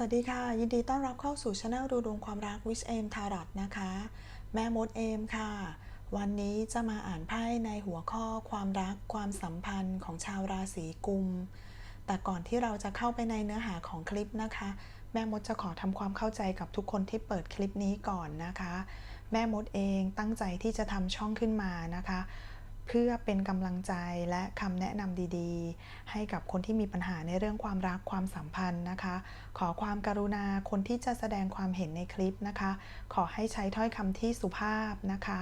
สวัสดีค่ะ ยินดีต้อนรับเข้าสู่ช anel ดูดวงความรัก Wish Aim Tarot นะคะ แม่มดเอมค่ะ วันนี้จะมาอ่านไพ่ในหัวข้อความรักความสัมพันธ์ของชาวราศีกุม แต่ก่อนที่เราจะเข้าไปในเนื้อหาของคลิปนะคะ แม่มดจะขอทำความเข้าใจกับทุกคนที่เปิดคลิปนี้ก่อนนะคะ แม่มดเองตั้งใจที่จะทำช่องขึ้นมานะคะ เพื่อเป็นกำลังใจและคำแนะนำดีๆ ให้กับคนที่มีปัญหาในเรื่องความรักความสัมพันธ์นะคะ ขอความการุณาคนที่จะแสดงความเห็นในคลิปนะคะ ขอให้ใช้ถ้อยคำที่สุภาพนะคะ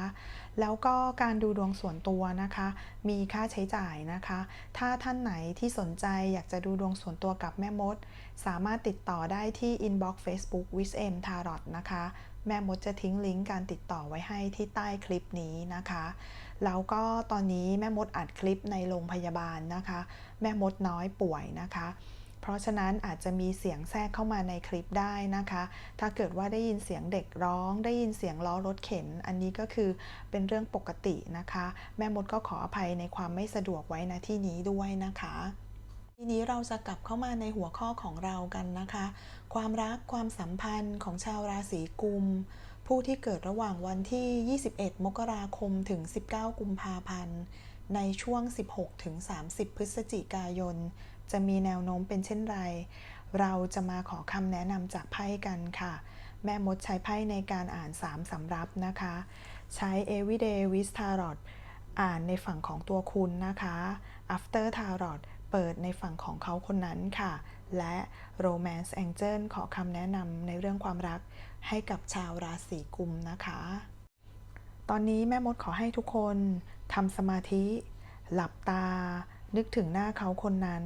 แล้วก็การดูดวงส่วนตัวนะคะ มีค่าใช้จ่ายนะคะ ถ้าท่านไหนที่สนใจอยากจะดูดวงส่วนตัวกับแม่มด สามารถติดต่อได้ที่ inbox Facebook w i s m Tarot นะคะ แม่มดจะทิ้งลิงก์การติดต่อไว้ให้ที่ใต้คลิปนี้นะคะ แล้วก็ตอนนี้แม่มดอัดคลิปในโรงพยาบาลนะคะ แม่มดน้อยป่วยนะคะ เพราะฉะนั้นอาจจะมีเสียงแทรกเข้ามาในคลิปได้นะคะ ถ้าเกิดว่าได้ยินเสียงเด็กร้อง ได้ยินเสียงล้อรถเข็น อันนี้ก็คือเป็นเรื่องปกตินะคะ แม่มดก็ขออภัยในความไม่สะดวกไว้นะที่นี้ด้วยนะคะ ทีนี้เราจะกลับเข้ามาในหัวข้อของเรากันนะคะ ความรักความสัมพันธ์ของชาวราศีกุม ผู้ที่เกิดระหว่างวันที่ 21 มกราคมถึง 19 กุมภาพันธ์ ในช่วง 16 ถึง 30 พฤศจิกายน จะมีแนวโน้มเป็นเช่นไร เราจะมาขอคำแนะนำจากไพ่กันค่ะ แม่มดใช้ไพ่ในการอ่าน 3สำรับนะคะ ใช้ Everyday with Tarot อ่านในฝั่งของตัวคุณนะคะ After Tarot เปิดในฝั่งของเขาคนนั้นค่ะ และ Romance Angel ขอคำแนะนำในเรื่องความรักให้กับชาวราศีกุมนะคะ ตอนนี้แม่มดขอให้ทุกคนทำสมาธิ หลับตา นึกถึงหน้าเขาคนนั้น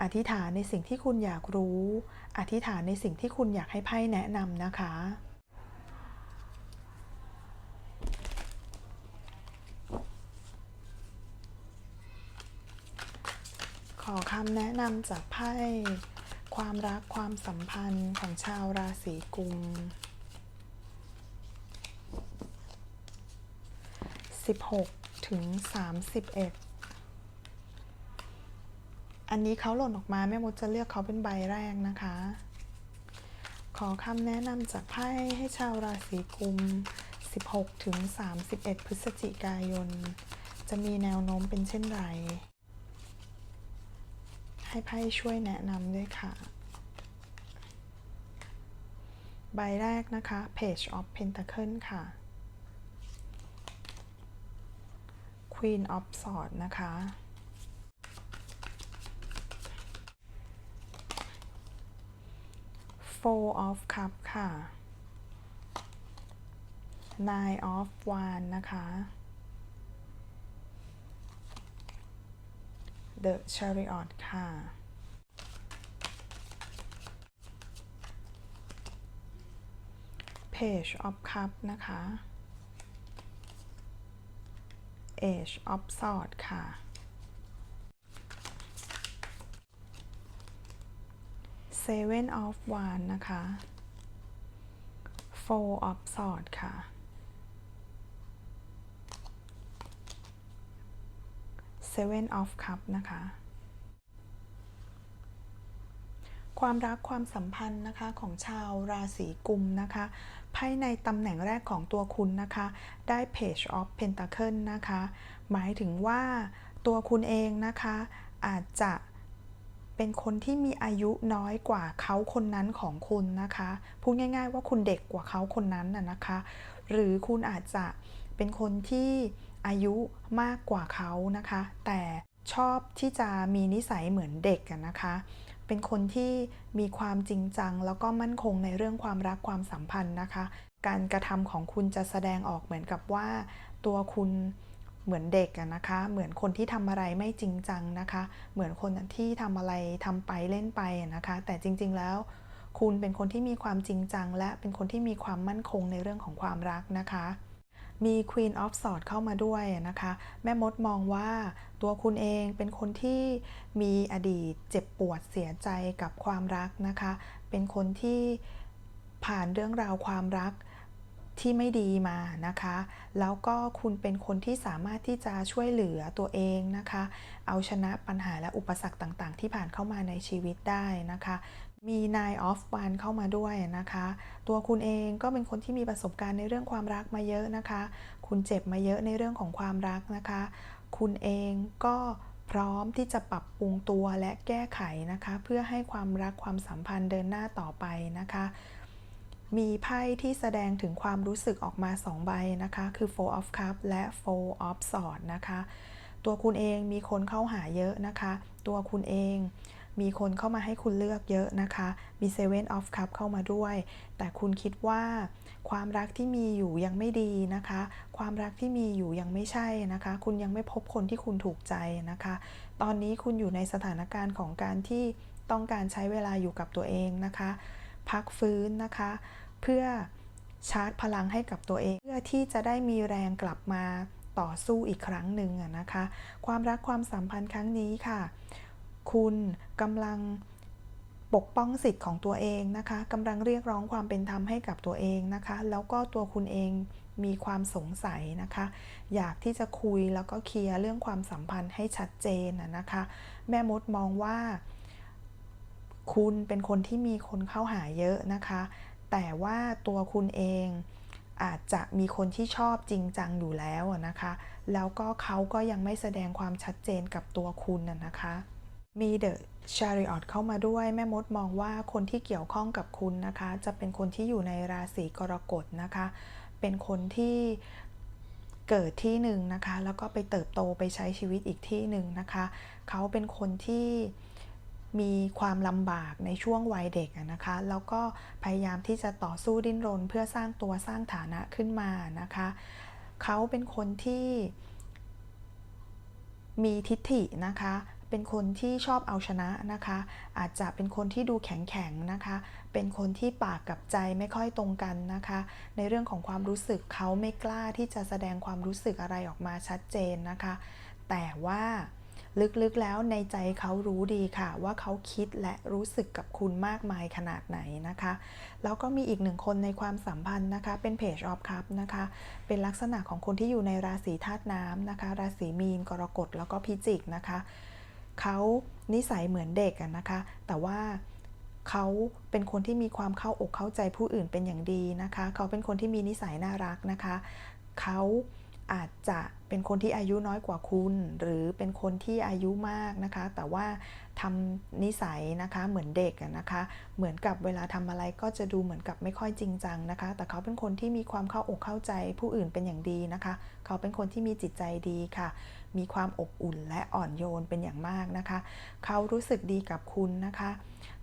อธิษฐานในสิ่งที่คุณอยากรู้ อธิษฐานในสิ่งที่คุณอยากให้ไพ่แนะนำนะคะ อคำแนะนำจากไพ่ความรักความสัมพันธ์ของชาวราศีกุม 16 ถึง 31 อันนี้เขาหล่นออกมาแม่มดจะเลือกเขาเป็นใบแรกนะคะ ขอคำแนะนำจากไพ่ให้ชาวราศีกุม 16 ถึง 31 พฤศจิกายน จะมีแนวโน้มเป็นเช่นไร ให้ไพ่ช่วยแนะนำด้วยค่ะ ใบแรกนะคะ Page of Pentacle ค่ะ Queen of Swords นะคะ Four of Cup ค่ะ Nine of Wands นะคะ The Chariot ค่ะ Page of Cup นะคะ Age of sword ค่ะ Seven of Wands นะคะ Four of Swords ค่ะ Seven of Cup นะคะ ความรักความสัมพันธ์นะคะของชาวราศีกุมนะคะไพ่ในตำแหน่งแรกของตัวคุณนะคะ ได้ Page of Pentacle นะคะ หมายถึงว่าตัวคุณเองนะคะ อาจจะเป็นคนที่มีอายุน้อยกว่าเขาคนนั้นของคุณนะคะ พูดง่าย ๆ ว่าคุณเด็กกว่าเขาคนนั้นน่ะนะคะ หรือคุณอาจจะเป็นคนที่ อายุมากกว่าเขานะคะ แต่ชอบที่จะมีนิสัยเหมือนเด็กนะคะ เป็นคนที่มีความจริงจัง แล้วก็มั่นคงในเรื่องความรักความสัมพันธ์นะคะ การกระทำของคุณจะแสดงออกเหมือนกับว่า ตัวคุณเหมือนเด็กนะคะ เหมือนคนที่ทำอะไรไม่จริงจังนะคะ เหมือนคนที่ทำอะไรทำไปเล่นไปนะคะ แต่จริง ๆ แล้วคุณเป็นคนที่มีความจริงจัง และเป็นคนที่มีความมั่นคงในเรื่องของความรักนะคะ มี Queen of Swords เข้ามาด้วยนะคะ แม่มดมองว่าตัวคุณเองเป็นคนที่มีอดีตเจ็บปวดเสียใจกับความรักนะคะ เป็นคนที่ผ่านเรื่องราวความรักที่ไม่ดีมานะคะ แล้วก็คุณเป็นคนที่สามารถที่จะช่วยเหลือตัวเองนะคะ เอาชนะปัญหาและอุปสรรคต่างๆ ที่ผ่านเข้ามาในชีวิตได้นะคะ มี Nine of Wands เข้ามาด้วยนะคะ ตัวคุณเองก็เป็นคนที่มีประสบการณ์ในเรื่องความรักมาเยอะนะคะ คุณเจ็บมาเยอะในเรื่องของความรักนะคะ คุณเองก็พร้อมที่จะปรับปรุงตัวและแก้ไขนะคะ เพื่อให้ความรักความสัมพันธ์เดินหน้าต่อไปนะคะ มีไพ่ที่แสดงถึงความรู้สึกออกมา2ใบนะคะ คือ Four of Cups และ Four of Swords นะคะ ตัวคุณเองมีคนเข้าหาเยอะนะคะ ตัวคุณเอง มีคนเข้ามาให้คุณเลือกเยอะนะคะ มี Seven of Cup เข้ามาด้วย แต่คุณคิดว่าความรักที่มีอยู่ยังไม่ดีนะคะ ความรักที่มีอยู่ยังไม่ใช่นะคะ คุณยังไม่พบคนที่คุณถูกใจนะคะ ตอนนี้คุณอยู่ในสถานการณ์ของการที่ต้องการใช้เวลาอยู่กับตัวเองนะคะ พักฟื้นนะคะ เพื่อชาร์จพลังให้กับตัวเอง เพื่อที่จะได้มีแรงกลับมาต่อสู้อีกครั้งหนึ่งนะคะ ความรักความสัมพันธ์ครั้งนี้ค่ะ คุณกำลังปกป้องสิทธิ์ของตัวเองนะคะกำลังเรียกร้องความเป็นธรรมให้กับตัวเองนะคะ แล้วก็ตัวคุณเองมีความสงสัยนะคะ อยากที่จะคุยแล้วก็เคลียร์เรื่องความสัมพันธ์ให้ชัดเจนอะนะคะ แม่มดมองว่า คุณเป็นคนที่มีคนเข้าหาเยอะนะคะ แต่ว่าตัวคุณเองอาจจะมีคนที่ชอบจริงจังอยู่แล้วนะคะ แล้วก็เขาก็ยังไม่แสดงความชัดเจนกับตัวคุณน่ะนะคะ มีเดอะชาริออตเข้ามาด้วยแม่มดมองว่าคนที่เกี่ยวข้องกับคุณนะคะ จะเป็นคนที่อยู่ในราศีกรกฎนะคะ เป็นคนที่เกิดที่หนึ่งนะคะ แล้วก็ไปเติบโตไปใช้ชีวิตอีกที่หนึ่งนะคะ เขาเป็นคนที่มีความลำบากในช่วงวัยเด็กนะคะ แล้วก็พยายามที่จะต่อสู้ดิ้นรน เพื่อสร้างตัวสร้างฐานะขึ้นมานะคะ เขาเป็นคนที่มีทิฏฐินะคะ เป็นคนที่ชอบเอาชนะนะคะ อาจจะเป็นคนที่ดูแข็งๆนะคะ เป็นคนที่ปากกับใจไม่ค่อยตรงกันนะคะ ในเรื่องของความรู้สึกเขาไม่กล้าที่จะแสดงความรู้สึกอะไรออกมาชัดเจนนะคะ แต่ว่าลึกๆแล้วในใจเขารู้ดีค่ะ ว่าเขาคิดและรู้สึกกับคุณมากมายขนาดไหนนะคะ แล้วก็มีอีกหนึ่งคนในความสัมพันธ์นะคะ เป็นเพจออฟคัพนะคะ เป็นลักษณะของคนที่อยู่ในราศีธาตุน้ำนะคะ ราศีมีนกรกฎแล้วก็พิจิกนะคะ เขานิสัยเหมือนเด็กอะนะคะ แต่ว่าเขาเป็นคนที่มีความเข้าอกเข้าใจผู้อื่นเป็นอย่างดีนะคะ เขาเป็นคนที่มีนิสัยน่ารักนะคะ เขา อาจจะเป็นคนที่อายุน้อยกว่าคุณ หรือเป็นคนที่อายุมากนะคะ แต่ว่าทำนิสัยนะคะเหมือนเด็กนะคะ เหมือนกับเวลาทำอะไรก็จะดูเหมือนกับไม่ค่อยจริงจังนะคะ แต่เขาเป็นคนที่มีความเข้าอกเข้าใจผู้อื่นเป็นอย่างดีนะคะ เขาเป็นคนที่มีจิตใจดีค่ะ มีความอบอุ่นและอ่อนโยนเป็นอย่างมากนะคะ เขารู้สึกดีกับคุณนะคะ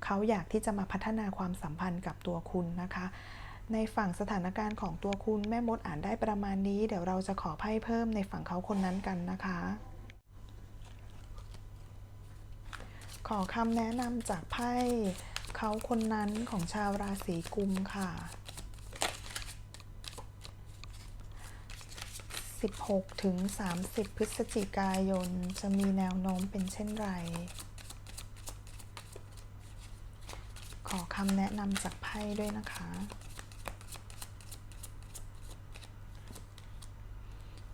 เขาอยากที่จะมาพัฒนาความสัมพันธ์กับตัวคุณนะคะ ในฝั่งสถานการณ์ของตัวคุณแม่มดอ่านได้ประมาณนี้ เดี๋ยวเราจะขอไพ่เพิ่มในฝั่งเขาคนนั้นกันนะคะ ขอคำแนะนำจากไพ่เขาคนนั้นของชาวราศีกุมค่ะ 16 ถึง 30 พฤศจิกายน จะมีแนวโน้มเป็นเช่นไร ขอคำแนะนำจากไพ่ด้วยนะคะ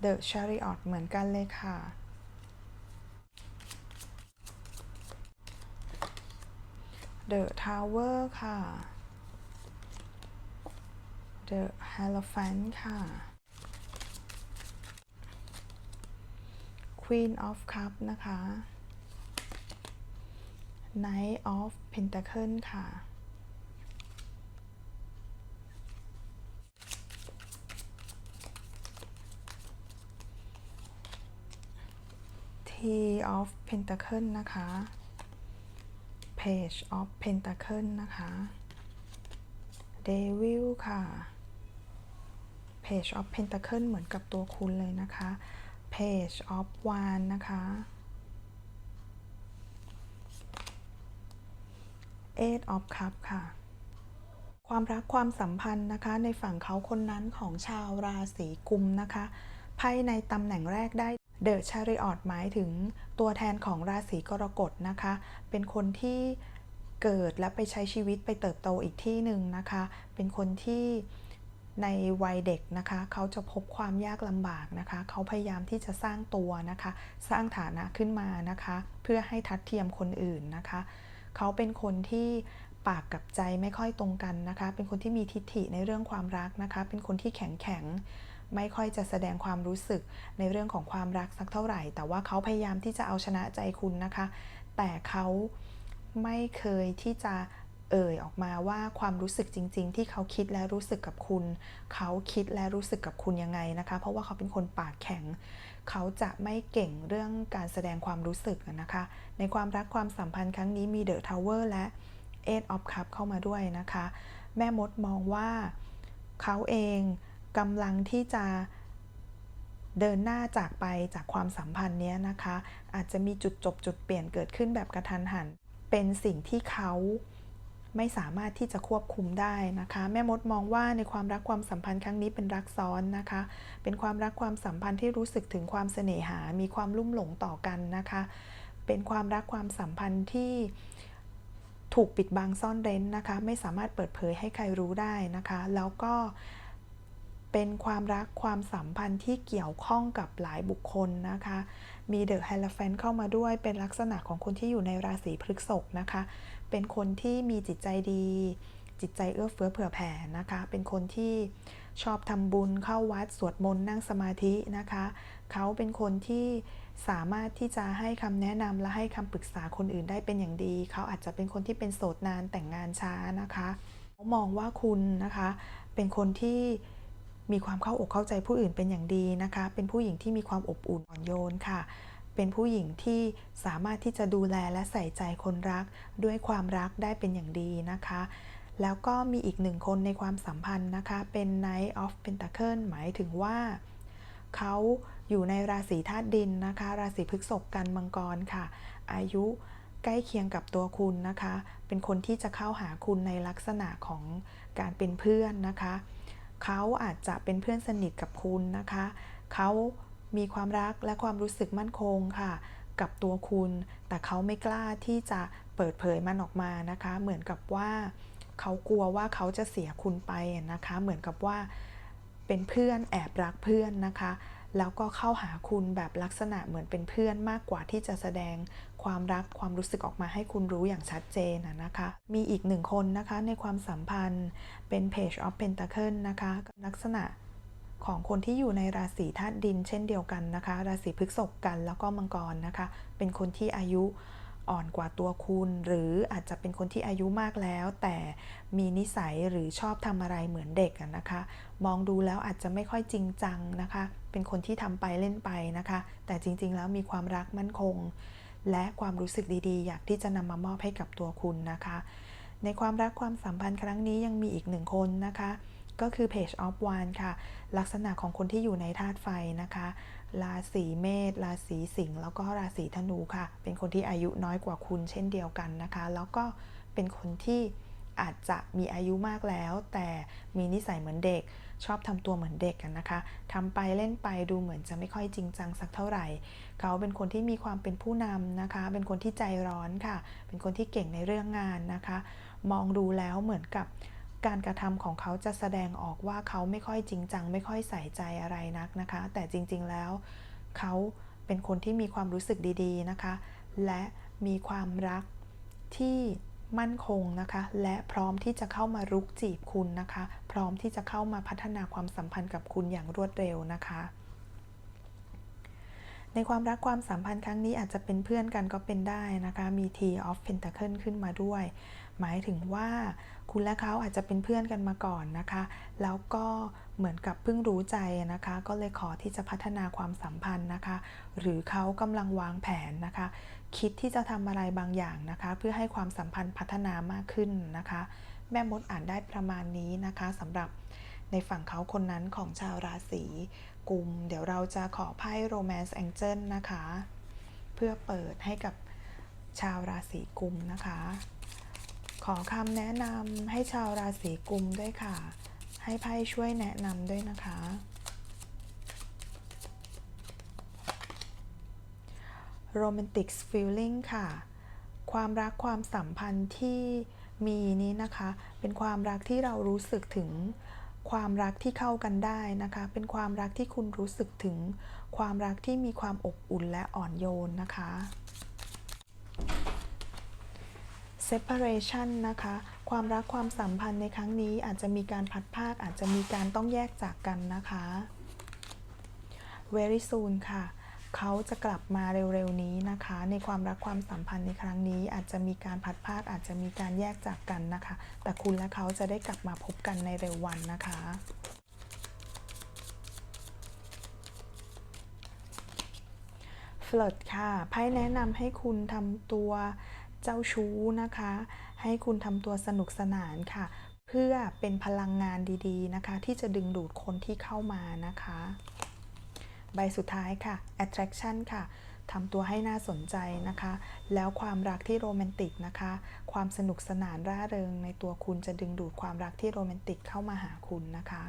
The Chariot เหมือนกันเลยค่ะ The Tower ค่ะ The Hierophant ค่ะ Queen of Cup นะคะ Knight of Pentacle ค่ะ of Pentacle นะคะ Page of Pentacle นะคะ Devil ค่ะ Page of Pentacle เหมือนกับตัวคุณเลยนะคะ Page of Wand นะคะ Eight of Cup ค่ะ ความรักความสัมพันธ์นะคะในฝั่งเขาคนนั้นของชาวราศีกุมนะคะไพ่ในตำแหน่งแรกได้ The Chariot หมายถึงตัวแทนของราศีกรกฎนะคะ เป็นคนที่เกิดและไปใช้ชีวิตไปเติบโตอีกที่หนึ่งนะคะ เป็นคนที่ในวัยเด็กนะคะ เขาจะพบความยากลำบากนะคะ เขาพยายามที่จะสร้างตัวนะคะ สร้างฐานะขึ้นมานะคะ เพื่อให้ทัดเทียมคนอื่นนะคะ เขาเป็นคนที่ปากกับใจไม่ค่อยตรงกันนะคะ เป็นคนที่มีทิฐิในเรื่องความรักนะคะ เป็นคนที่แข็งแข็ง ไม่ค่อยจะแสดงความรู้สึกในเรื่องของความรักสักเท่าไหร่ แต่ว่าเขาพยายามที่จะเอาชนะใจคุณนะคะ แต่เขาไม่เคยที่จะเอ่ยออกมาว่าความรู้สึกจริง ๆ ที่เขาคิดและรู้สึกกับคุณ เขาคิดและรู้สึกกับคุณยังไงนะคะ เพราะว่าเขาเป็นคนปากแข็ง เขาจะไม่เก่งเรื่องการแสดงความรู้สึกนะคะ ในความรักความสัมพันธ์ครั้งนี้มีเดอะทาวเวอร์และ Eight of Cup เข้ามาด้วยนะคะ แม่มดมองว่าเขาเอง กำลังที่จะเดินหน้าจากไปจากความสัมพันธ์เนี้ยนะคะ อาจจะมีจุดจบจุดเปลี่ยนเกิดขึ้นแบบกระทันหัน เป็นสิ่งที่เขาไม่สามารถที่จะควบคุมได้นะคะ แม่มดมองว่าในความรักความสัมพันธ์ครั้งนี้เป็นรักซ้อนนะคะ เป็นความรักความสัมพันธ์ที่รู้สึกถึงความเสน่หา มีความลุ่มหลงต่อกันนะคะ เป็นความรักความสัมพันธ์ที่ถูกปิดบังซ่อนเร้นนะคะ ไม่สามารถเปิดเผยให้ใครรู้ได้นะคะ แล้วก็ เป็นความรักความสัมพันธ์ที่เกี่ยวข้องกับหลายบุคคลนะคะ มีเดอะไฮลแฟนเข้ามาด้วย เป็นลักษณะของคนที่อยู่ในราศีพฤษภนะคะ เป็นคนที่มีจิตใจดี จิตใจเอื้อเฟื้อเผื่อแผ่นะคะ เป็นคนที่ชอบทำบุญเข้าวัดสวดมนต์นั่งสมาธินะคะ เขาเป็นคนที่สามารถที่จะให้คำแนะนำและให้คำปรึกษาคนอื่นได้เป็นอย่างดี เขาอาจจะเป็นคนที่เป็นโสดนานแต่งงานช้านะคะ เขามองว่าคุณนะคะ เป็นคนที่ มีความเข้าอกเข้าใจผู้อื่นเป็นอย่างดีนะคะ เป็นผู้หญิงที่มีความอบอุ่นอ่อนโยนค่ะ เป็นผู้หญิงที่สามารถที่จะดูแลและใส่ใจคนรัก ด้วยความรักได้เป็นอย่างดีนะคะ แล้วก็มีอีกหนึ่งคนในความสัมพันธ์นะคะ เป็น Knight of Pentacle หมายถึงว่าเขาอยู่ในราศีธาตุดินนะคะ ราศีพฤษภกันมังกรค่ะ อายุใกล้เคียงกับตัวคุณนะคะ เป็นคนที่จะเข้าหาคุณในลักษณะของการเป็นเพื่อนนะคะ เขาอาจจะเป็นเพื่อนสนิทกับคุณนะคะ เขามีความรักและความรู้สึกมั่นคงค่ะ กับตัวคุณ แต่เขาไม่กล้าที่จะเปิดเผยมันออกมานะคะ เหมือนกับว่าเขากลัวว่าเขาจะเสียคุณไปนะคะ เหมือนกับว่าเป็นเพื่อนแอบรักเพื่อนนะคะ แล้วก็เข้าหาคุณแบบลักษณะเหมือนเป็นเพื่อนมากกว่าที่จะแสดงความรักความรู้สึกออกมาให้คุณรู้อย่างชัดเจนนะคะ มีอีกหนึ่งคนนะคะในความสัมพันธ์เป็น Page of Pentacle นะคะลักษณะของคนที่อยู่ในราศีธาตุดินเช่นเดียวกันนะคะ ราศีพฤษภกันแล้วก็มังกรนะคะ เป็นคนที่อายุ อ่อนกว่าตัวคุณ หรืออาจจะเป็นคนที่อายุมากแล้ว แต่มีนิสัยหรือชอบทำอะไรเหมือนเด็กนะคะ มองดูแล้วอาจจะไม่ค่อยจริงจังนะคะ เป็นคนที่ทำไปเล่นไปนะคะ แต่จริง ๆ แล้วมีความรักมั่นคง และความรู้สึกดีๆ อยากที่จะนำมามอบให้กับตัวคุณนะคะ ในความรักความสัมพันธ์ครั้งนี้ยังมีอีกหนึ่งคนนะคะก็คือ Page of One ค่ะ ลักษณะของคนที่อยู่ในธาตุไฟนะคะ ราศีเมษราศีสิงห์แล้วก็ราศีธนูค่ะ เป็นคนที่อายุน้อยกว่าคุณเช่นเดียวกันนะคะ แล้วก็เป็นคนที่อาจจะมีอายุมากแล้ว แต่มีนิสัยเหมือนเด็ก ชอบทำตัวเหมือนเด็กกันนะคะทำไปเล่นไปดูเหมือนจะไม่ค่อยจริงจังสักเท่าไหร่ เขาเป็นคนที่มีความเป็นผู้นำนะคะ เป็นคนที่ใจร้อนค่ะ เป็นคนที่เก่งในเรื่องงานนะคะ มองดูแล้วเหมือนกับ การกระทำของเขาจะแสดงออกว่าเขาไม่ค่อยจริงจัง ไม่ค่อยใส่ใจอะไรนักนะคะ แต่จริงๆแล้วเขาเป็นคนที่มีความรู้สึกดีๆนะคะ และมีความรักที่มั่นคงนะคะ และพร้อมที่จะเข้ามารุกจีบคุณนะคะ พร้อมที่จะเข้ามาพัฒนาความสัมพันธ์กับคุณอย่างรวดเร็วนะคะ ในความรักความสัมพันธ์ครั้งนี้อาจจะเป็นเพื่อนกันก็เป็นได้นะคะ มี T of Pentacle ขึ้นมาด้วย หมายถึงว่าคุณและเขาอาจจะเป็นเพื่อนกันมาก่อนนะคะ แล้วก็เหมือนกับเพิ่งรู้ใจนะคะ ก็เลยขอที่จะพัฒนาความสัมพันธ์นะคะ หรือเขากำลังวางแผนนะคะ คิดที่จะทำอะไรบางอย่างนะคะ เพื่อให้ความสัมพันธ์พัฒนามากขึ้นนะคะ แม่มดอ่านได้ประมาณนี้นะคะสำหรับในฝั่งเขาคนนั้นของชาวราศีกุม เดี๋ยวเราจะขอไพ่ Romance Angel นะคะ เพื่อเปิดให้กับชาวราศีกุมนะคะ ขอคำแนะนำให้ชาวราศีกุมด้วยค่ะ ให้ไพ่ช่วยแนะนำด้วยนะคะ Romantic Feeling ค่ะ ความรักความสัมพันธ์ที่มีนี้นะคะ เป็นความรักที่เรารู้สึกถึงความรักที่เข้ากันได้นะคะ เป็นความรักที่คุณรู้สึกถึง ความรักที่มีความอบอุ่นและอ่อนโยนนะคะ separation นะคะ ความรักความสัมพันธ์ในครั้งนี้อาจจะมีการพัดภาค อาจจะมีการต้องแยกจากกันนะคะ very soon ค่ะ เขาจะกลับมาเร็วๆนี้นะคะ ในความรักความสัมพันธ์ในครั้งนี้ อาจจะมีการพัดภาค อาจจะมีการแยกจากกันนะคะ แต่คุณและเขาจะได้กลับมาพบกันในเร็ววันนะคะ เฟลิร์ตค่ะไพ่แนะนำให้คุณทำตัว เจ้าชู้นะคะ ให้คุณทำตัวสนุกสนานค่ะ เพื่อเป็นพลังงานดีๆนะคะ ที่จะดึงดูดคนที่เข้ามานะคะ ใบสุดท้ายค่ะ attraction ค่ะทำตัวให้น่าสนใจนะคะ แล้วความรักที่โรแมนติกนะคะ ความสนุกสนานร่าเริงในตัวคุณจะดึงดูดความรักที่โรแมนติกเข้ามาหาคุณนะคะ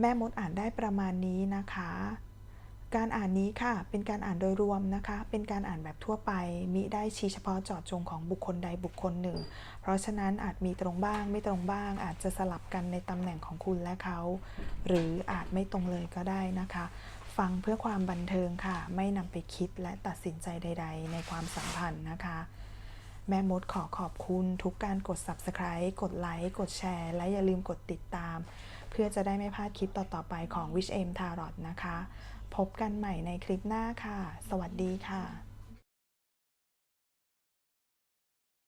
แม่มดอ่านได้ประมาณนี้นะคะ การอ่านนี้ค่ะ เป็นการอ่านโดยรวมนะคะ เป็นการอ่านแบบทั่วไป มิได้ชี้เฉพาะเจาะจงของบุคคลใดบุคคลหนึ่ง เพราะฉะนั้นอาจมีตรงบ้าง ไม่ตรงบ้าง อาจจะสลับกันในตำแหน่งของคุณและเขา หรืออาจไม่ตรงเลยก็ได้นะคะ ฟังเพื่อความบันเทิงค่ะ ไม่นำไปคิดและตัดสินใจใด ๆ ในความสัมพันธ์นะคะ แม่มดขอขอบคุณทุกการกด subscribe กดไลค์ กดแชร์ และอย่าลืมกดติดตาม เพื่อจะได้ไม่พลาดคลิปต่อๆไปของ Wish M Tarot นะคะ พบกันใหม่ในคลิปหน้าค่ะ สวัสดีค่ะ